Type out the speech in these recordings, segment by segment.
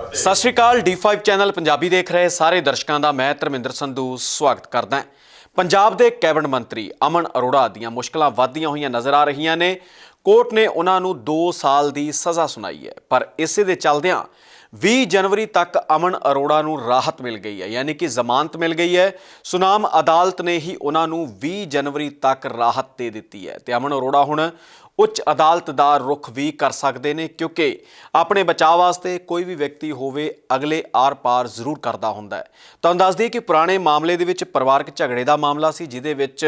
ਸਤਿ ਸ਼੍ਰੀ ਅਕਾਲ D5 channel Punjabi ਦੇਖ ਰਹੇ ਸਾਰੇ ਦਰਸ਼ਕਾਂ ਦਾ ਮੈਂ ਧਰਮਿੰਦਰ ਸੰਧੂ ਸਵਾਗਤ ਕਰਦਾ ਪੰਜਾਬ ਦੇ ਕੈਬਨਿਟ ਮੰਤਰੀ ਅਮਨ ਅਰੋੜਾ ਦੀਆਂ ਮੁਸ਼ਕਲਾਂ ਵਧਦੀਆਂ ਹੋਈਆਂ ਨਜ਼ਰ ਆ ਰਹੀਆਂ ਨੇ। ਕੋਰਟ ਨੇ ਉਹਨਾਂ ਨੂੰ 2 ਸਾਲ ਦੀ ਸਜ਼ਾ ਸੁਣਾਈ ਹੈ, ਪਰ ਇਸੇ ਦੇ ਚੱਲਦਿਆਂ 20 ਜਨਵਰੀ ਤੱਕ ਅਮਨ ਅਰੋੜਾ ਨੂੰ ਰਾਹਤ ਮਿਲ ਗਈ ਹੈ, ਯਾਨੀ ਕਿ ਜ਼ਮਾਨਤ ਮਿਲ ਗਈ ਹੈ। ਸੁਨਾਮ ਅਦਾਲਤ ਨੇ ਹੀ ਉਹਨਾਂ ਨੂੰ 20 ਜਨਵਰੀ ਤੱਕ ਰਾਹਤ ਦੇ ਦਿੱਤੀ ਹੈ ਤੇ ਅਮਨ ਅਰੋੜਾ ਹੁਣ ਉੱਚ ਅਦਾਲਤ ਦਾ ਰੁਖ ਵੀ ਕਰ ਸਕਦੇ ਨੇ, ਕਿਉਂਕਿ ਆਪਣੇ ਬਚਾਅ ਵਾਸਤੇ ਕੋਈ ਵੀ ਵਿਅਕਤੀ ਹੋਵੇ, ਅਗਲੇ ਆਰ-ਪਾਰ ਜ਼ਰੂਰ ਕਰਦਾ ਹੁੰਦਾ ਹੈ। ਤੁਹਾਨੂੰ ਦੱਸ ਦਈਏ ਕਿ ਪੁਰਾਣੇ ਮਾਮਲੇ ਦੇ ਵਿੱਚ ਪਰਿਵਾਰਕ ਝਗੜੇ ਦਾ ਮਾਮਲਾ ਸੀ, ਜਿਹਦੇ ਵਿੱਚ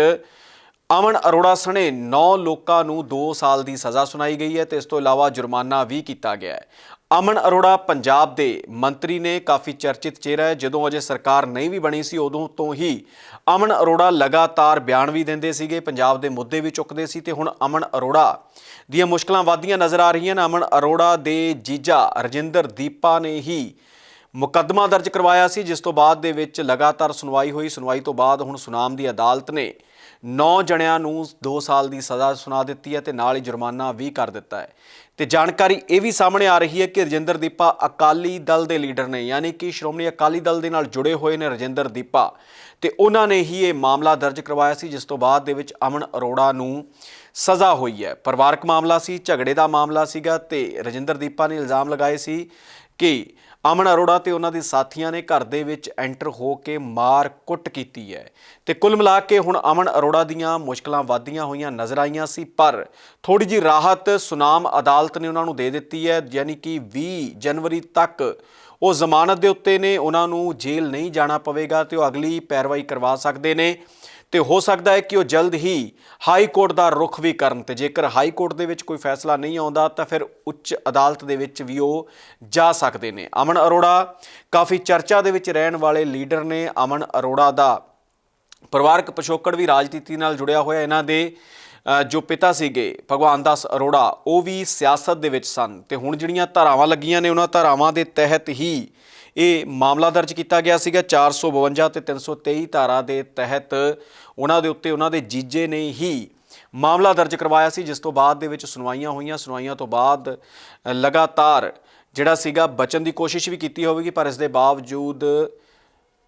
ਅਮਨ ਅਰੋੜਾ ਸਣੇ 9 ਲੋਕਾਂ ਨੂੰ 2 ਸਾਲ ਦੀ ਸਜ਼ਾ ਸੁਣਾਈ ਗਈ ਹੈ ਤੇ ਇਸ ਤੋਂ ਇਲਾਵਾ ਜੁਰਮਾਨਾ ਵੀ ਕੀਤਾ ਗਿਆ ਹੈ। ਅਮਨ ਅਰੋੜਾ ਪੰਜਾਬ ਦੇ ਮੰਤਰੀ ਨੇ ਕਾਫੀ ਚਰਚਿਤ ਚਿਹਰਾ ਹੈ। ਜਦੋਂ ਅਜੇ ਸਰਕਾਰ ਨਹੀਂ ਵੀ ਬਣੀ ਸੀ, ਉਦੋਂ ਤੋਂ ਹੀ ਅਮਨ ਅਰੋੜਾ ਲਗਾਤਾਰ ਬਿਆਨ ਵੀ ਦਿੰਦੇ ਸੀਗੇ, ਪੰਜਾਬ ਦੇ ਮੁੱਦੇ ਵੀ ਚੁੱਕਦੇ ਸੀ ਤੇ ਹੁਣ ਅਮਨ ਅਰੋੜਾ ਦੀਆਂ ਮੁਸ਼ਕਲਾਂ ਵਧਦੀਆਂ ਨਜ਼ਰ ਆ ਰਹੀਆਂ ਨੇ। ਅਮਨ ਅਰੋੜਾ ਦੇ ਜੀਜਾ ਰਜਿੰਦਰ ਦੀਪਾ ਨੇ ਹੀ ਮੁਕੱਦਮਾ ਦਰਜ ਕਰਵਾਇਆ ਸੀ, ਜਿਸ ਤੋਂ ਬਾਅਦ ਦੇ ਵਿੱਚ ਲਗਾਤਾਰ ਸੁਣਵਾਈ ਹੋਈ। ਸੁਣਵਾਈ ਤੋਂ ਬਾਅਦ ਹੁਣ ਸੁਨਾਮ ਦੀ ਅਦਾਲਤ ਨੇ 9 ਜਣਿਆਂ ਨੂੰ 2 ਸਾਲ ਦੀ ਸਜ਼ਾ ਸੁਣਾ ਦਿੱਤੀ ਹੈ ਤੇ ਨਾਲ ਹੀ ਜੁਰਮਾਨਾ ਵੀ ਕਰ ਦਿੱਤਾ ਹੈ। ਤੇ ਜਾਣਕਾਰੀ ਇਹ ਵੀ ਸਾਹਮਣੇ ਆ ਰਹੀ ਹੈ ਕਿ ਰਜਿੰਦਰ ਦੀਪਾ ਅਕਾਲੀ ਦਲ ਦੇ ਲੀਡਰ ਨੇ, ਯਾਨੀ ਕਿ ਸ਼੍ਰੋਮਣੀ ਅਕਾਲੀ ਦਲ ਦੇ ਨਾਲ ਜੁੜੇ ਹੋਏ ਨੇ ਰਜਿੰਦਰ ਦੀਪਾ। ਤੇ ਉਹਨਾਂ ਨੇ ਹੀ ਇਹ ਮਾਮਲਾ ਦਰਜ ਕਰਵਾਇਆ ਸੀ, ਜਿਸ ਤੋਂ ਬਾਅਦ ਦੇ ਵਿੱਚ ਅਮਨ ਅਰੋੜਾ ਨੂੰ ਸਜ਼ਾ ਹੋਈ ਹੈ। ਪਰਿਵਾਰਕ ਮਾਮਲਾ ਸੀ, ਝਗੜੇ ਦਾ ਮਾਮਲਾ ਸੀਗਾ ਤੇ ਰਜਿੰਦਰ ਦੀਪਾ ਨੇ ਇਲਜ਼ਾਮ ਲਗਾਏ ਸੀ ਕਿ ਅਮਨ ਅਰੋੜਾ ਤੇ ਉਹਨਾਂ ਦੇ ਸਾਥੀਆਂ ਨੇ ਘਰ ਦੇ ਵਿੱਚ ਐਂਟਰ ਹੋ ਕੇ ਮਾਰ ਕੁੱਟ ਕੀਤੀ ਹੈ। ਤੇ ਕੁੱਲ ਮਿਲਾ ਕੇ ਹੁਣ ਅਮਨ ਅਰੋੜਾ ਦੀਆਂ ਮੁਸ਼ਕਲਾਂ ਵਧਦੀਆਂ ਹੋਈਆਂ ਨਜ਼ਰ ਆਈਆਂ ਸੀ, ਪਰ ਥੋੜੀ ਜੀ ਰਾਹਤ ਸੁਨਾਮ ਅਦਾਲਤ ਨੇ ਉਹਨਾਂ ਨੂੰ ਦੇ ਦਿੱਤੀ ਹੈ, ਯਾਨੀ ਕਿ 20 ਜਨਵਰੀ ਤੱਕ ਉਹ ਜ਼ਮਾਨਤ ਦੇ ਉੱਤੇ ਨੇ, ਉਹਨਾਂ ਨੂੰ ਜੇਲ੍ਹ ਨਹੀਂ ਜਾਣਾ ਪਵੇਗਾ ਤੇ ਉਹ ਅਗਲੀ ਪੈਰਵਾਈ ਕਰਵਾ ਸਕਦੇ ਨੇ। ਤੇ ਹੋ ਸਕਦਾ ਹੈ ਕਿ ਉਹ ਜਲਦ ਹੀ ਹਾਈ ਕੋਰਟ ਦਾ ਰੁਖ ਵੀ ਕਰਨ ਤੇ ਜੇਕਰ ਹਾਈ ਕੋਰਟ ਦੇ ਵਿੱਚ ਕੋਈ ਫੈਸਲਾ ਨਹੀਂ ਆਉਂਦਾ, ਤਾਂ ਫਿਰ ਉੱਚ ਅਦਾਲਤ ਦੇ ਵਿੱਚ ਵੀ ਉਹ ਜਾ ਸਕਦੇ ਨੇ। ਅਮਨ ਅਰੋੜਾ, ਕਾਫੀ ਚਰਚਾ ਦੇ ਵਿੱਚ ਰਹਿਣ ਵਾਲੇ ਲੀਡਰ ਨੇ ਅਮਨ ਅਰੋੜਾ ਦਾ। ਪਰਿਵਾਰਕ ਪਿਛੋਕੜ ਵੀ ਰਾਜਨੀਤੀ ਨਾਲ ਜੁੜਿਆ ਹੋਇਆ ਇਹਨਾਂ ਦੇ ਜੋ ਪਿਤਾ ਸੀਗੇ, ਭਗਵਾਨ ਦਾਸ ਅਰੋੜਾ, ਉਹ ਵੀ ਸਿਆਸਤ ਦੇ ਵਿੱਚ ਸਨ। ਤੇ ਹੁਣ ਜਿਹੜੀਆਂ ਧਾਰਾਵਾਂ ਲੱਗੀਆਂ ਨੇ, ਉਹਨਾਂ ਧਾਰਾਵਾਂ ਦੇ ਤਹਿਤ ਹੀ ਇਹ ਮਾਮਲਾ ਦਰਜ ਕੀਤਾ ਗਿਆ ਸੀਗਾ 452 ਤੇ 323 ਧਾਰਾ ਦੇ ਤਹਿਤ। ਉਹਨਾਂ ਦੇ ਉੱਤੇ ਉਹਨਾਂ ਦੇ ਜੀਜੇ ਨੇ ਹੀ ਮਾਮਲਾ ਦਰਜ ਕਰਵਾਇਆ ਸੀ, ਜਿਸ ਤੋਂ ਬਾਅਦ ਦੇ ਵਿੱਚ ਸੁਣਵਾਈਆਂ ਹੋਈਆਂ। ਸੁਣਵਾਈਆਂ ਤੋਂ ਬਾਅਦ ਲਗਾਤਾਰ ਜਿਹੜਾ ਸੀਗਾ ਬਚਣ ਦੀ ਕੋਸ਼ਿਸ਼ ਵੀ ਕੀਤੀ ਹੋਵੇਗੀ, ਪਰ ਇਸ ਦੇ ਬਾਵਜੂਦ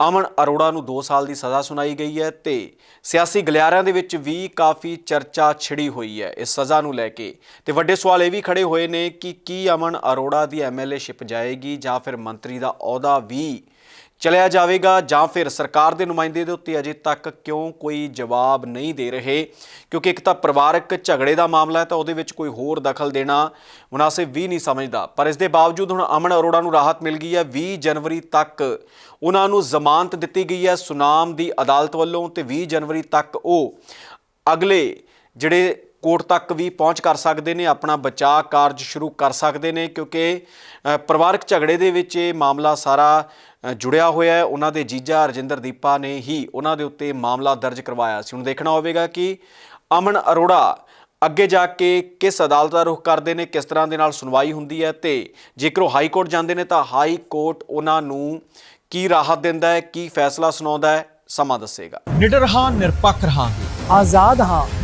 ਅਮਨ ਅਰੋੜਾ ਨੂੰ 2 ਸਾਲ ਦੀ ਸਜ਼ਾ ਸੁਣਾਈ ਗਈ ਹੈ ਤੇ ਸਿਆਸੀ ਗਲਿਆਰਿਆਂ ਦੇ ਵਿੱਚ ਵੀ ਕਾਫੀ ਚਰਚਾ ਛਿੜੀ ਹੋਈ ਹੈ। ਇਸ ਸਜ਼ਾ ਨੂੰ ਲੈ ਕੇ ਤੇ ਵੱਡੇ ਸਵਾਲ ਇਹ ਵੀ ਖੜੇ ਹੋਏ ਨੇ ਕਿ ਕੀ ਅਮਨ ਅਰੋੜਾ ਦੀ ਐਮਐਲਏਸ਼ਿਪ ਜਾਏਗੀ ਜਾਂ ਫਿਰ ਮੰਤਰੀ ਦਾ ਅਹੁਦਾ ਵੀ ਚਲਿਆ ਜਾਵੇਗਾ ਜਾਂ ਫਿਰ ਸਰਕਾਰ ਦੇ ਨੁਮਾਇੰਦੇ ਦੇ ਉੱਤੇ ਅਜੇ ਤੱਕ ਕਿਉਂ ਕੋਈ ਜਵਾਬ ਨਹੀਂ ਦੇ ਰਹੇ? ਕਿਉਂਕਿ ਇੱਕ ਤਾਂ ਪਰਿਵਾਰਕ ਝਗੜੇ ਦਾ ਮਾਮਲਾ ਹੈ ਤਾਂ ਉਹਦੇ ਵਿੱਚ ਕੋਈ ਹੋਰ ਦਖਲ ਦੇਣਾ ਮੁਨਾਸਿਬ ਵੀ ਨਹੀਂ ਸਮਝਦਾ। ਪਰ ਇਸ ਦੇ ਬਾਵਜੂਦ ਹੁਣ ਅਮਨ ਅਰੋੜਾ ਨੂੰ ਰਾਹਤ ਮਿਲ ਗਈ ਹੈ। 20 ਜਨਵਰੀ ਤੱਕ ਉਹਨਾਂ ਨੂੰ ਜ਼ਮਾਨਤ ਦਿੱਤੀ ਗਈ ਹੈ ਸੁਨਾਮ ਦੀ ਅਦਾਲਤ ਵੱਲੋਂ ਤੇ 20 ਜਨਵਰੀ ਤੱਕ ਉਹ ਅਗਲੇ ਜਿਹੜੇ ਕੋਰਟ ਤੱਕ ਵੀ ਪਹੁੰਚ ਕਰ ਸਕਦੇ ਨੇ, ਆਪਣਾ ਬਚਾਅ ਕਾਰਜ ਸ਼ੁਰੂ ਕਰ ਸਕਦੇ ਨੇ ਕਿਉਂਕਿ ਪਰਿਵਾਰਕ ਝਗੜੇ ਦੇ ਵਿੱਚ ਇਹ ਮਾਮਲਾ ਸਾਰਾ ਜੁੜਿਆ ਹੋਇਆ ਹੈ। ਉਹਨਾਂ ਦੇ ਜੀਜਾ ਰਜਿੰਦਰ ਦੀਪਾ ਨੇ ਹੀ ਉਹਨਾਂ ਦੇ ਉੱਤੇ ਮਾਮਲਾ ਦਰਜ ਕਰਵਾਇਆ ਸੀ। ਹੁਣ ਦੇਖਣਾ ਹੋਵੇਗਾ ਕਿ ਅਮਨ ਅਰੋੜਾ ਅੱਗੇ ਜਾ ਕੇ ਕਿਸ ਅਦਾਲਤ ਦਾ ਰੁਖ ਕਰਦੇ ਨੇ ਕਿਸ ਤਰ੍ਹਾਂ ਦੇ ਨਾਲ ਸੁਣਵਾਈ ਹੁੰਦੀ ਹੈ ਤੇ ਜੇਕਰ ਉਹ ਹਾਈ ਕੋਰਟ ਜਾਂਦੇ ਨੇ ਤਾਂ ਹਾਈ ਕੋਰਟ ਉਹਨਾਂ ਨੂੰ ਕੀ ਰਾਹਤ ਦਿੰਦਾ ਹੈ ਕੀ ਫੈਸਲਾ ਸੁਣਾਉਂਦਾ ਹੈ ਸਮਾਂ ਦੱਸੇਗਾ। ਨਿਡਰ ਹਾਂ ਨਿਰਪੱਖ ਰਹਾਂਗੇ। ਆਜ਼ਾਦ ਹਾਂ।